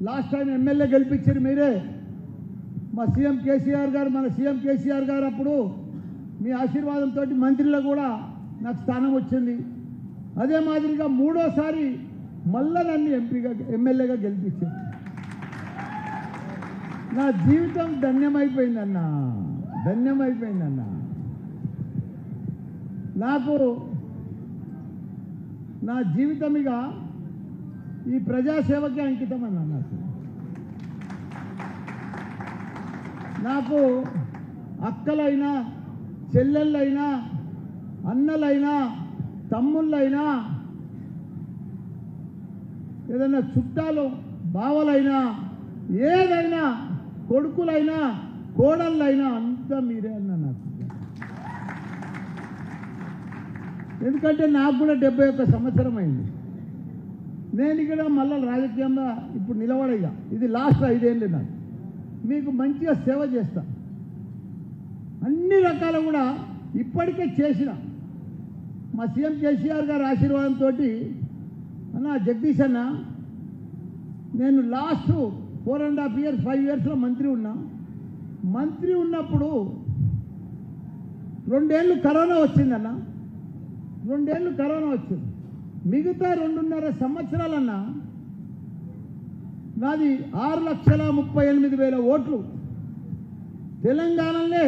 Last time MLA గెలిపించారు మీరే. మా సీఎం కేసీఆర్ గారు మన సీఎం కేసీఆర్ గారు అప్పుడు మీ ఆశీర్వాదంతో మంత్రిలో కూడా నాకు స్థానం వచ్చింది. అదే మాదిరిగా మూడోసారి మళ్ళా నన్ను ఎంపీగా ఎమ్మెల్యేగా గెలిపించారు. నా జీవితం ధన్యమైపోయిందన్న ధన్యమైపోయిందన్న. నాకు నా జీవితం ఇక ఈ ప్రజాసేవకి అంకితం అని అన్నారు. నాకు అక్కలైనా చెల్లెళ్ళైనా అన్నలైనా తమ్ముళ్ళైనా ఏదైనా చుట్టాలు బావలైనా ఏదైనా కొడుకులైనా కోడళ్ళైనా అంతా మీరే అన్న నాకు. ఎందుకంటే నాకు కూడా డెబ్బై ఒక్క సంవత్సరం అయింది. నేను ఇక్కడ మళ్ళీ రాజకీయంగా ఇప్పుడు నిలబడయ్యా. ఇది లాస్ట్ ఐదేళ్ళు నాకు. మీకు మంచిగా సేవ చేస్తా. అన్ని రకాలు కూడా ఇప్పటికే చేసిన. మా సీఎం కేసీఆర్ గారి ఆశీర్వాదంతో అన్న జగదీష్ అన్న నేను last four and half years five ఇయర్స్లో మంత్రి ఉన్నా. మంత్రి ఉన్నప్పుడు రెండేళ్ళు కరోనా వచ్చిందన్న. రెండేళ్ళు కరోనా వచ్చింది. మిగతా రెండున్నర సంవత్సరాలన్నా నాది ఆరు లక్షల ముప్పై ఎనిమిది వేల ఓట్లు. తెలంగాణలో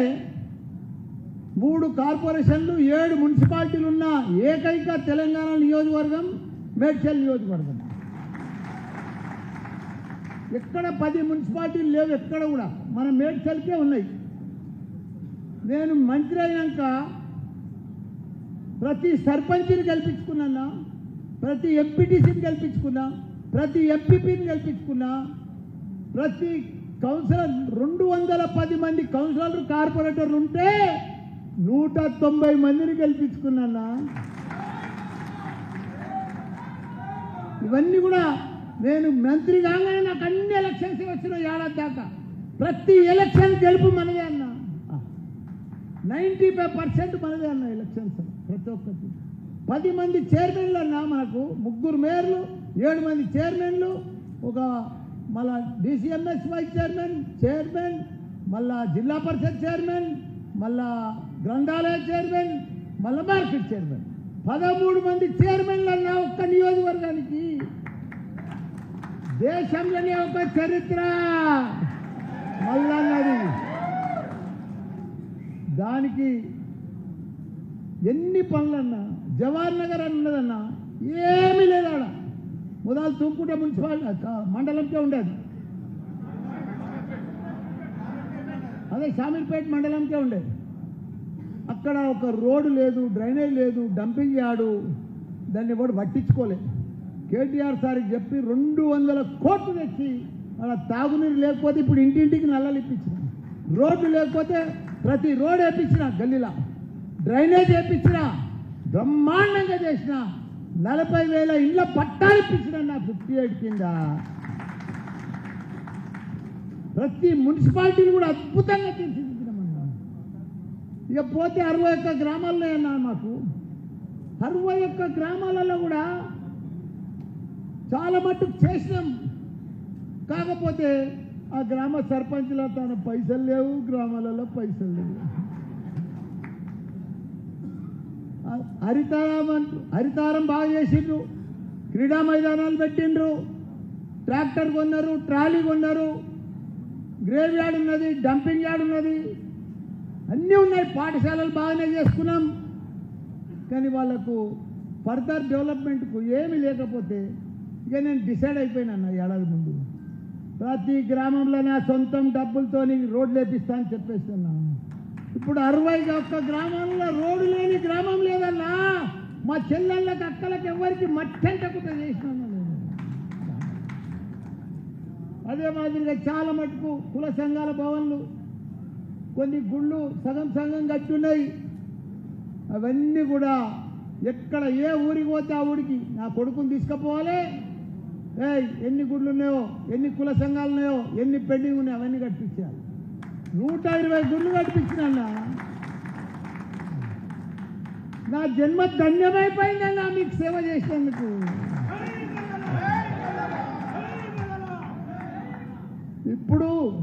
మూడు కార్పొరేషన్లు ఏడు మున్సిపాలిటీలు ఉన్న ఏకైక తెలంగాణ నియోజకవర్గం మేడ్చల్ నియోజకవర్గం. ఎక్కడ పది మున్సిపాలిటీలు లేవు ఎక్కడ కూడా. మన మేడ్చల్కే ఉన్నాయి. నేను మంత్రి అయినాక ప్రతి సర్పంచ్ని కల్పించుకున్నా ప్రతి ఎంపీటీసీని గెలిపించుకున్నా ప్రతి ఎంపీపీని గెలిపించుకున్నా ప్రతి కౌన్సిలర్ రెండు వందల పది మంది కౌన్సిలర్లు కార్పొరేటర్లు ఉంటే నూట తొంభై మందిని గెలిపించుకున్నా ఇవన్నీ కూడా నేను మంత్రి కాగానే నాకు అన్ని ఎలక్షన్స్ వచ్చిన ఏడాది దాకా. ప్రతి ఎలక్షన్ గెలుపు మనదే అన్న. నైంటీ ఫైవ్ పర్సెంట్ మనదే అన్న ఎలక్షన్స్. ప్రతి ఒక్కటి. పది మంది చైర్మన్లు అన్నా మనకు ముగ్గురు మేయర్లు ఏడు మంది చైర్మన్లు ఒక మళ్ళా డిసిఎంఎస్ వైస్ చైర్మన్ చైర్మన్ మళ్ళా జిల్లా పరిషత్ చైర్మన్ మళ్ళా గ్రంథాలయ చైర్మన్ మళ్ళా మార్కెట్ చైర్మన్. పదమూడు మంది చైర్మన్లు అన్నా ఒక్క నియోజకవర్గానికి. దేశంలోనే ఒక చరిత్ర. మళ్ళన్నది దానికి ఎన్ని పనులన్నా జవహర్ నగర్ అని ఉన్నదన్నా. ఏమీ లేదు ఆడ ముదాలు తుంకుట మున్సిపాలిటీ మండలంకే ఉండేది. అదే షామీర్పేట మండలంకే ఉండేది. అక్కడ ఒక రోడ్డు లేదు డ్రైనేజ్ లేదు డంపింగ్ యార్డు దాన్ని కూడా పట్టించుకోలేదు కేటీఆర్ సార్కి చెప్పి రెండు వందల కోట్లు తెచ్చి అలా తాగునీరు లేకపోతే ఇప్పుడు ఇంటింటికి నల్లలు ఇప్పించిన. రోడ్డు లేకపోతే ప్రతి రోడ్ వేపించిన గల్లీలా. డ్రైనేజ్ వేపించినా. బ్రహ్మాండంగా చేసిన. నలభై వేల ఇండ్ల పట్టాలు ఇప్పించిన నా ఫిఫ్టీ ఎయిట్ కింద. ప్రతి మున్సిపాలిటీని కూడా అద్భుతంగా తీర్చిదిద్దినామన్నా ఇక పోతే అరవై ఒక్క గ్రామాల్లో అన్నా మాకు. అరవై ఒక్క గ్రామాలలో కూడా చాలా మట్టుకు చేసినాం. కాకపోతే ఆ గ్రామ సర్పంచ్లో తన పైసలు లేవు గ్రామాలలో పైసలు లేవు ఆ హరితారం హరితారం బాగా చేసిండ్రు. క్రీడా మైదానాలు పెట్టిండ్రు. ట్రాక్టర్ కొన్నారు ట్రాలీ కొన్నారు. గ్రేవ్ యార్డ్ ఉన్నది డంపింగ్ యార్డ్ ఉన్నది. అన్నీ ఉన్నాయి పాఠశాలలు బాగానే చేసుకున్నాం. కానీ వాళ్ళకు ఫర్దర్ డెవలప్మెంట్కు ఏమీ లేకపోతే ఇక నేను డిసైడ్ అయిపోయినా అన్న ఏడాది ముందు. ప్రతి గ్రామంలో నా సొంతం డబ్బులతో రోడ్లు వేపిస్తా అని చెప్పేస్తున్నాను ఇప్పుడు అరవై ఒక్క గ్రామంలో రోడ్డు లేని గ్రామం లేదన్నా మా చెల్లెళ్ళకి అక్కలకి ఎవరికి మట్టంటకుండా చేసినాను నేను అదే మాదిరిగా చాలా మటుకు కుల సంఘాల భవన్లు కొన్ని గుళ్ళు సగం సగం కట్టున్నాయి అవన్నీ కూడా ఎక్కడ ఏ ఊరికి పోతే ఆ ఊరికి నా కొడుకుని తీసుకుపోవాలి. ఏ ఎన్ని గుళ్ళు ఉన్నాయో ఎన్ని కుల సంఘాలు ఉన్నాయో ఎన్ని పెండింగ్ ఉన్నాయో అవన్నీ కట్టించాలి నూట ఇరవై గుళ్ళు కట్టించినా నా జన్మ ధన్యమైపోయిందన్నా మీకు సేవ చేసినందుకు ఇప్పుడు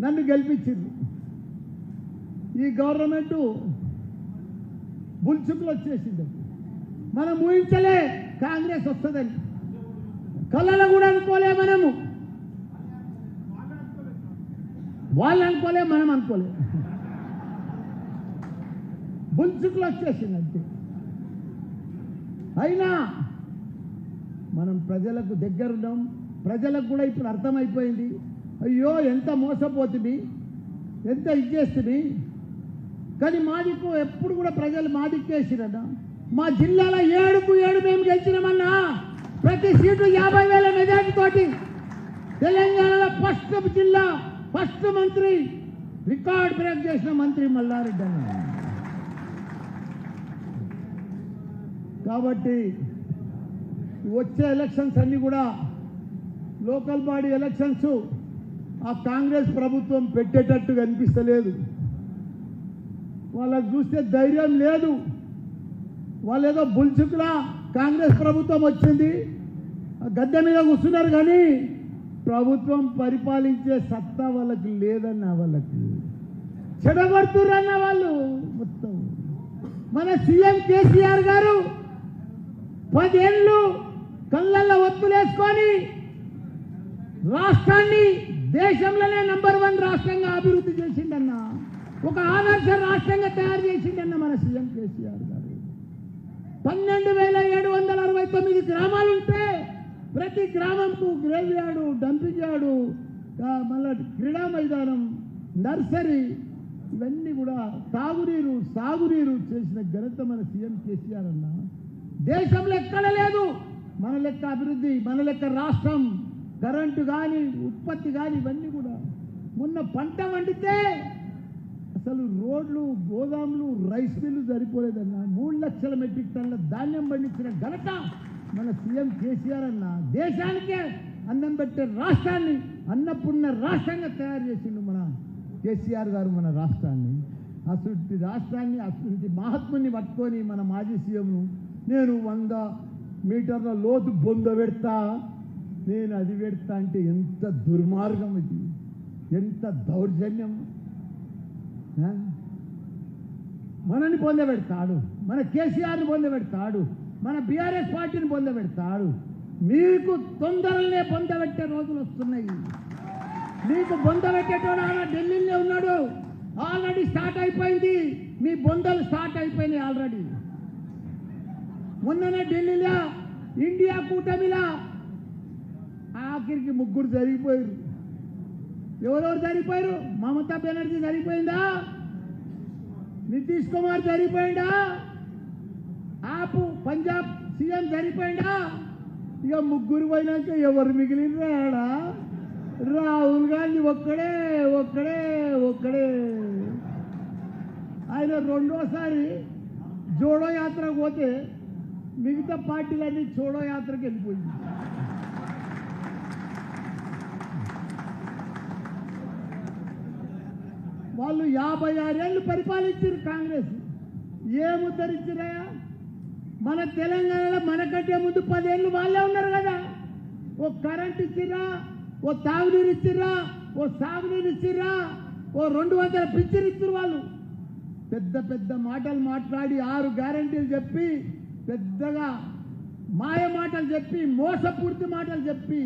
నన్ను గెలిపించింది. ఈ గవర్నమెంట్ బుల్చుకులు వచ్చేసింది. మనం ఊహించలే కాంగ్రెస్ వస్తుందని. కళ్ళలో కూడా అనుకోలే మనము. వాళ్ళు అనుకోలే మనం అనుకోలే. బుల్చుకులు వచ్చేసింది అంతే. అయినా మనం ప్రజలకు దగ్గరున్నాం ప్రజలకు కూడా ఇప్పుడు అర్థమైపోయింది. అయ్యో ఎంత మోసపోతుంది ఎంత ఇచ్చేస్తుంది కానీ మా దిక్కు ఎప్పుడు కూడా ప్రజలు మాదిక్కేసిరన్న మా జిల్లాలో ఏడుకు ఏడు మేము గెలిచినామన్నా ప్రతి సీటు యాభై వేల మెజార్టీ తోటి తెలంగాణలో ఫస్ట్ జిల్లా ఫస్ట్ మంత్రి రికార్డ్ బ్రేక్ చేసిన మంత్రి మల్లారెడ్డి అన్న. కాబట్టి వచ్చే ఎలక్షన్స్ అన్నీ కూడా లోకల్ బాడీ ఎలక్షన్స్ ఆ కాంగ్రెస్ ప్రభుత్వం పెట్టేటట్టు కనిపిస్తలేదు. వాళ్ళకి చూస్తే ధైర్యం లేదు. వాళ్ళు ఏదో బుల్చుకులా కాంగ్రెస్ ప్రభుత్వం వచ్చింది. ఆ గద్దె మీద కూర్చున్నారు కానీ ప్రభుత్వం పరిపాలించే సత్తా వాళ్ళకి లేదన్న వాళ్ళకి. చెడగొడుతురన్న వాళ్ళు మొత్తం. మన సీఎం కేసీఆర్ గారు పదేళ్ళు కళ్ళల్లో ఒత్తులేసుకొని రాష్ట్రాన్ని దేశంలోనే నంబర్ వన్ రాష్ట్రంగా అభివృద్ధి చేసిండన్న ఒక ఆదర్శ రాష్ట్రంగా తయారు చేసిండన్న మన సీఎం కేసీఆర్ గారు. పన్నెండు వేల ఏడు వందల అరవై తొమ్మిది గ్రామాలు ఉంటే ప్రతి గ్రామంకు గ్రేవ్ యార్డు డంపింగ్ యార్డు మళ్ళా క్రీడా మైదానం నర్సరీ ఇవన్నీ కూడా తాగునీరు సాగునీరు చేసిన ఘనత మన సీఎం కేసీఆర్ అన్న. దేశంలో ఎక్కడ లేదు. మన లెక్క అభివృద్ధి మన లెక్క రాష్ట్రం కరెంటు కానీ ఉత్పత్తి కానీ ఇవన్నీ కూడా. మొన్న పంట వండితే అసలు రోడ్లు గోదాములు రైస్ మిల్లు సరిపోలేదన్న. మూడు లక్షల మెట్రిక్ టన్నుల ధాన్యం పండించిన ఘనత మన సీఎం కేసీఆర్ అన్న దేశానికే అన్నం పెట్టే రాష్ట్రాన్ని అన్నపున్న రాష్ట్రంగా తయారు చేసిండు మన కేసీఆర్ గారు మన రాష్ట్రాన్ని. అసలు రాష్ట్రాన్ని అసలు మహాత్ముని పట్టుకొని మన మాజీ సీఎంను నేను వంద మీటర్ల లోతు బొంద పెడతా నేను అది పెడతా అంటే ఎంత దుర్మార్గం ఇది. ఎంత దౌర్జన్యం. మనని పొందబెడతాడు మన కేసీఆర్ని పొందబెడతాడు మన బీఆర్ఎస్ పార్టీని పొందబెడతాడు మీకు తొందరలనే పొందబెట్టే రోజులు వస్తున్నాయి. మీకు బొందబెట్టేటోడు ఆడ ఢిల్లీలో ఉన్నాడు. ఆల్రెడీ స్టార్ట్ అయిపోయింది. మీ బొందలు స్టార్ట్ అయిపోయినాయి ఆల్రెడీ. మొన్ననే ఢిల్లీలో ఇండియా కూటమిలా ఆఖరికి ముగ్గురు జరిగిపోయారు. ఎవరెవరు సరిపోయారు మమతా బెనర్జీ సరిపోయిందా నితీష్ కుమార్ జరిగిపోయిందా? ఆపు పంజాబ్ సీఎం సరిపోయిందా? ఇక ముగ్గురు పోయినాక ఎవరు మిగిలినరా రాహుల్ గాంధీ ఒక్కడే ఒక్కడే ఒక్కడే. ఆయన రెండోసారి జోడో యాత్రకు పోతే మిగతా పార్టీలన్నీ చోడో యాత్రకు వెళ్ళిపోయింది. వాళ్ళు యాభై ఆరేళ్ళు పరిపాలించారు కాంగ్రెస్. ఏం ఉద్ధరించినాయా మన తెలంగాణలో మనకంటే ముందు పదేళ్ళు వాళ్ళే ఉన్నారు కదా. ఓ కరెంట్ ఇచ్చిరా ఓ తాగునీరు ఇచ్చిర్రా ఓ సాగునీరు ఇచ్చిర్రా ఓ రెండు వందల పిచ్చర్ ఇచ్చారు వాళ్ళు. పెద్ద పెద్ద మాటలు మాట్లాడి ఆరు గ్యారంటీలు చెప్పి పెద్దగా మాయ మాటలు చెప్పి మోసపూర్తి మాటలు చెప్పి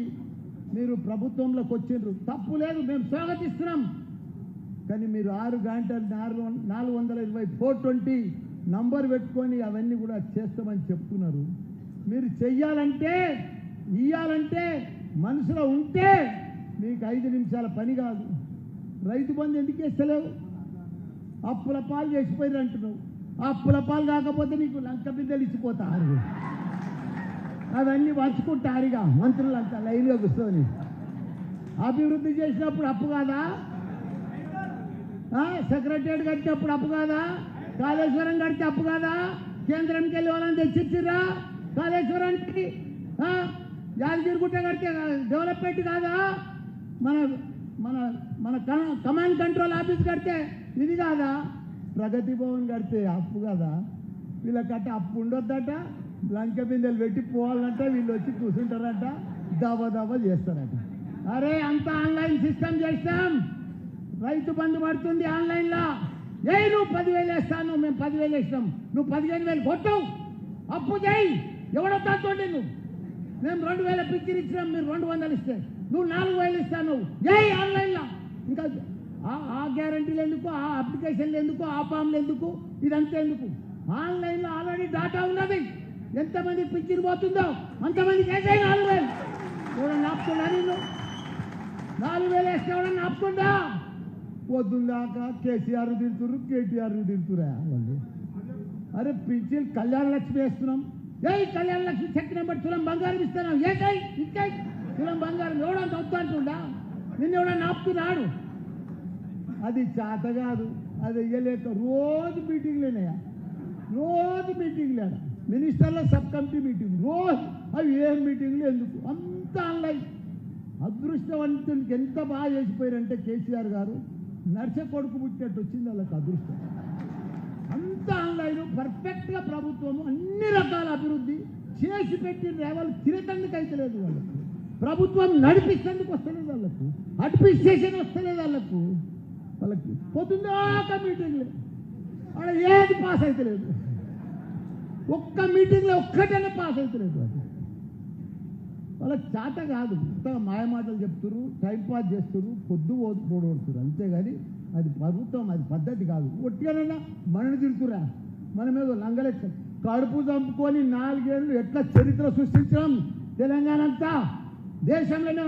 మీరు ప్రభుత్వంలోకి వచ్చిండ్రు. తప్పు లేదు మేము స్వాగతిస్తున్నాం. కానీ మీరు ఆరు గంటలు నాలుగు నాలుగు వందల ఇరవై ఫోర్ ట్వంటీ నంబర్ పెట్టుకొని అవన్నీ కూడా చేస్తామని చెప్తున్నారు. మీరు చెయ్యాలంటే ఇయ్యాలంటే మనసులో ఉంటే మీకు ఐదు నిమిషాల పని కాదు. రైతు బంధు ఎందుకు ఇస్తలేవు అప్పుల పాలు చేసిపోయారు అంటున్నావు. ఆ అప్పుల పాలు కాకపోతే నీకు లంక బిడ్డలు ఇచ్చిపోతారు. అవన్నీ పంచుకుంటారుగా మంత్రులంతా లైన్లో కూర్చొని. అభివృద్ధి చేసినప్పుడు అప్పు కాదా? సెక్రటరీ కట్టినప్పుడు అప్పు కాదా? కాళేశ్వరం కడితే అప్పు కాదా? కేంద్రంకి వెళ్ళి వాళ్ళని తెచ్చిచ్చిర్రా కాళేశ్వరానికి ఆ? యాదగిరిగుట్ట కడితే డెవలప్మెంట్ కాదా? మన మన మన కమాండ్ కంట్రోల్ ఆఫీస్ కడితే ఇది కాదా? ప్రగతి భవన్ కడితే అప్పు కదా? వీళ్ళకట్ట అప్పు ఉండొద్దట. లంక బిందెలు పెట్టి పోవాలంటే వీళ్ళు వచ్చి కూర్చుంటారట. దవ దవ చేస్తారట. అరే అంత ఆన్లైన్ సిస్టమ్ చేస్తాం. రైతు బంధు పడుతుంది ఆన్లైన్లో ఏ నువ్వు పదివేలు వేస్తాను మేము పదివేలు వేసినాం. నువ్వు పదిహేను వేలు కొట్టవు. అప్పు చేయి. ఎవడొద్దా చూడండి నువ్వు. మేము రెండు వేల పిక్చర్ ఇచ్చినాం మీరు రెండు వందలు ఇస్తే. నువ్వు నాలుగు వేలు ఇస్తాను. ఏ ఆన్లైన్లో. ఇంకా ఆ- గ్యారంటీలు ఎందుకు? ఆ అప్లికేషన్లు ఎందుకు? ఆ ఫామ్లు ఎందుకు? ఇదంతా ఎందుకు? ఆన్లైన్లో ఆల్రెడీ డాటా ఉన్నది. ఎంతమంది పిక్చర్ పోతుందో అంతమందికి అయితే నాలుగు వేలు. చూడండి ఆపుతున్నా నేను నాలుగు వేలు వేస్తే ఎవడన్నా ఆపుతుందా పొద్దున్నాక కేసీఆర్ తిడుతురు కేటీఆర్ తిడుతురా వాళ్ళు. అరే పిచ్చిలు కళ్యాణ లక్ష్మి వేస్తున్నాం. ఏ కళ్యాణ లక్ష్మి చెక్ బట్టి తులం బంగారం ఇస్తున్నాం ఏకై కై? ఇక్కై తులం బంగారం ఎవడన్నా వద్దు అంటుండా? నిన్ను ఆపుతున్నాడు అది చేత కాదు. అది వెయ్యలేక రోజు మీటింగ్లేనయ్యా రోజు మీటింగ్లే మినిస్టర్ల సబ్ కమిటీ మీటింగ్. రోజు. అవి ఏం మీటింగ్లు ఎందుకు? అంత ఆన్లైన్ అదృష్టవంతునికి ఎంత బాగా చేసిపోయారంటే కేసీఆర్ గారు. నర్స కొడుకు పుట్టినట్టు వచ్చింది వాళ్ళకి అదృష్టం. అంత ఆన్లైన్ పర్ఫెక్ట్గా ప్రభుత్వము అన్ని రకాల అభివృద్ధి చేసి పెట్టిన వాళ్ళు తినతందుకు అయితే లేదు వాళ్ళకు. ప్రభుత్వం నడిపిస్తేందుకు వస్తలేదు వాళ్ళకు. అడ్మినిస్ట్రేషన్ వస్తలేదు వాళ్ళకు. వాళ్ళకి పొద్దున్నాక మీటింగ్లు వాళ్ళ ఏది పాస్ అయితే లేదు. ఒక్క మీటింగ్లో ఒక్కటైనా పాస్ అయితే లేదు అది వాళ్ళకి చాట కాదు. మొత్తం మాయమాటలు చెప్తున్నారు టైం పాస్ చేస్తున్నారు పొద్దు పోడొడుతున్నారు అంతేగాని అది ప్రభుత్వం అది పద్ధతి కాదు. ఒట్టిగానైనా మనని తిడుతురా మన మీద లంగలెక్క కడుపు చంపుకొని నాలుగేళ్ళు ఎట్లా చరిత్ర సృష్టించడం తెలంగాణ అంతా దేశంలోనే